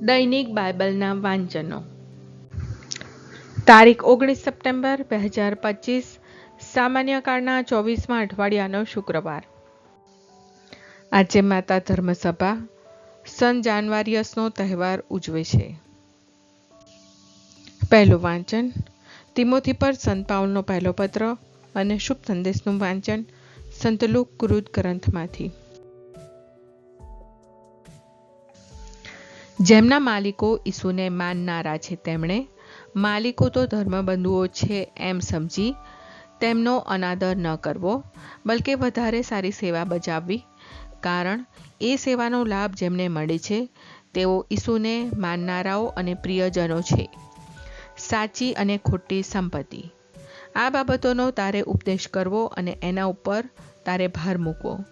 દૈનિક બાઇબલના વાંચનો. તારીખ ઓગણીસ સપ્ટેમ્બર બે હજાર પચીસ, સામાન્ય કાળના ચોવીસમાં અઠવાડિયાનો શુક્રવાર. આજે માતા ધર્મસભા, સન જાનવારિયસનો તહેવાર ઉજવે છે. પહેલું વાંચન, તિમોથી પર સંત પાઉલનો પહેલો પત્ર અને શુભ સંદેશનું વાંચન સંત લુક કૃત ગ્રંથમાંથી. જેમના માલિકો ઈસુને માનનારા છે તેમણે. માલિકો તો ધર્મબંધુઓ છે એમ સમજી તેમનો અનાદર ન કરવો, બલકે વધારે સારી સેવા બજાવવી. કારણ એ સેવાનો લાભ જેમને મળે છે, તેઓ ઈસુને માનનારાઓ અને પ્રિયજનો છે. સાચી અને ખોટી સંપત્તિ. આ બાબતોનો તારે ઉપદેશ કરવો અને એના ઉપર તારે ભાર મૂકવો.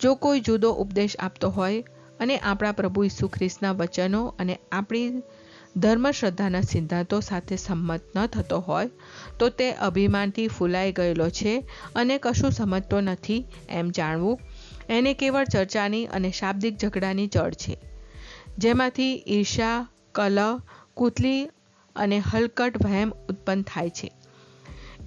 જો કોઈ જુદો ઉપદેશ આપતો હોય અને આપણા પ્રભુ ઈસુ ખ્રિસ્તના વચનો અને આપણી ધર્મશ્રદ્ધાના સિદ્ધાંતો સાથે સંમત ન થતો હોય, તો તે અભિમાનથી ફૂલાઈ ગયેલો છે અને કશું સમજતો નથી એમ જાણવું એને કેવળ ચર્ચાની અને શાબ્દિક ઝઘડાની ચડ છે. જેમાંથી ઈર્ષા કલહ, કૂતલી અને હલકટ વહેમ ઉત્પન્ન થાય છે.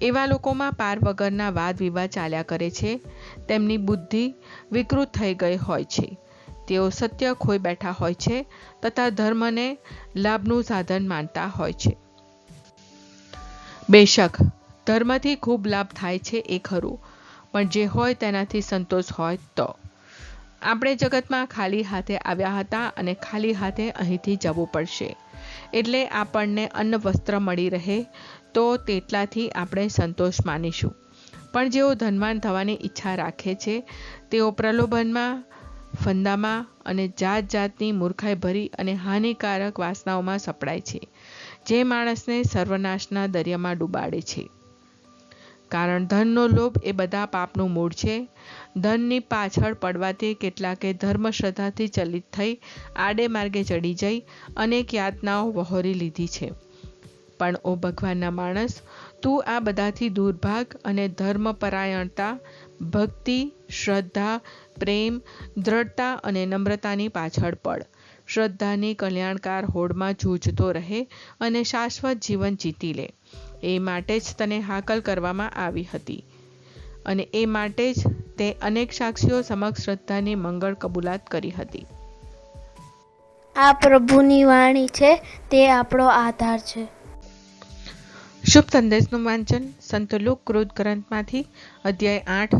એવા લોકોમાં પાર વગરના વાદ વિવાદ ચાલ્યા કરે છે, તેમની બુદ્ધિ વિકૃત થઈ ગઈ હોય છે. તેઓ સત્ય ખોઈ બેઠા હોય છે તથા ધર્મને લાભનું સાધન માનતા હોય છે. બેશક, ધર્મથી ખૂબ લાભ થાય છે એ ખરું, પણ જે હોય તેનાથી સંતોષ હોય તો. આપણે જગતમાં ખાલી હાથે આવ્યા હતા અને ખાલી હાથે અહીંથી જવું પડશે. એટલે આપણને અન્ન વસ્ત્ર મળી રહે તો તેટલાથી આપણે સંતોષ માનીશું. પણ જેઓ ધનવાન થવાની ઈચ્છા રાખે છે, તેઓ પ્રલોભનમાં ફંદામાં અને જાત જાતની મૂર્ખાઈ ભરી અને હાનિકારક વાસનાઓમાં સપડાય છે, જે માણસને સર્વનાશના દરિયામાં ડૂબાડે છે. કારણ ધનનો લોભ એ બધા પાપનું મૂળ છે. ધનની પાછળ પડવાથી કેટલાકે ધર્મશ્રદ્ધાથી ચલિત થઈ આડે માર્ગે ચડી જઈ અનેક યાતનાઓ વહોરી લીધી છે. પણ, ઓ ભગવાનના માણસ, તું આ બધાથી દૂર ભાગ અને ધર્મપરાયણતા, ભક્તિ, શ્રદ્ધા, પ્રેમ, દ્રઢતા અને નમ્રતાની પાછળ પડ. શ્રદ્ધાની કલ્યાણકાર હોડમાં જૂજતો રહે અને શાશ્વત જીવન જીતી લે. એ માટે જ તને હાકલ કરવામાં આવી હતી. અને એ માટે જ તે અનેક સાક્ષીઓ સમક્ષ શ્રદ્ધાની મંગળ કબૂલાત કરી હતી. આ પ્રભુની વાણી છે, તે આપણો આધાર છે. શુભ સંદેશનું વાંચન સંત લુક કૃત ગ્રંથમાંથી અધ્યાય આઠ,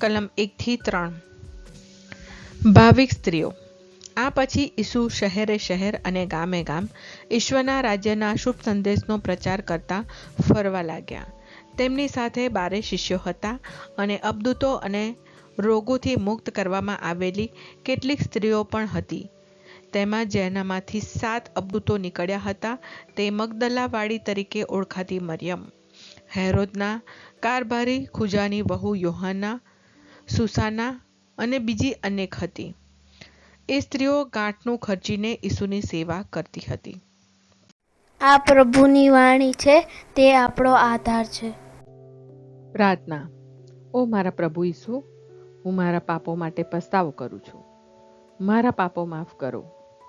કલમ એકથી ત્રણ. ભાવિક સ્ત્રીઓ, આ પછી ઈસુ શહેરે શહેર અને ગામે ગામ ઈશ્વરના રાજ્યના શુભ સંદેશનો પ્રચાર કરતા ફરવા લાગ્યા. તેમની સાથે બારે શિષ્યો હતા અને અબદૂતો અને રોગોથી મુક્ત કરવામાં આવેલી કેટલીક સ્ત્રીઓ પણ હતી. તેમાં જેનામાંથી સાત અબૂતો નીકળ્યા હતા. તે મગદલાવાળી તરીકે ઓળખાતી મરિયમ હેરોદના કારભારી ખુજાની વહુ યોહાના સુસાના અને બીજી અનેક હતી. એ સ્ત્રીઓ ગાંઠનું ખર્ચીને ઈસુની સેવા કરતી હતી. આ પ્રભુની વાણી છે તે આપણો આધાર છે. પ્રાર્થના ઓ મારા પ્રભુ ઈસુ હું મારા પાપો માટે પસ્તાવો કરું છું. મારા પાપો માફ કરો.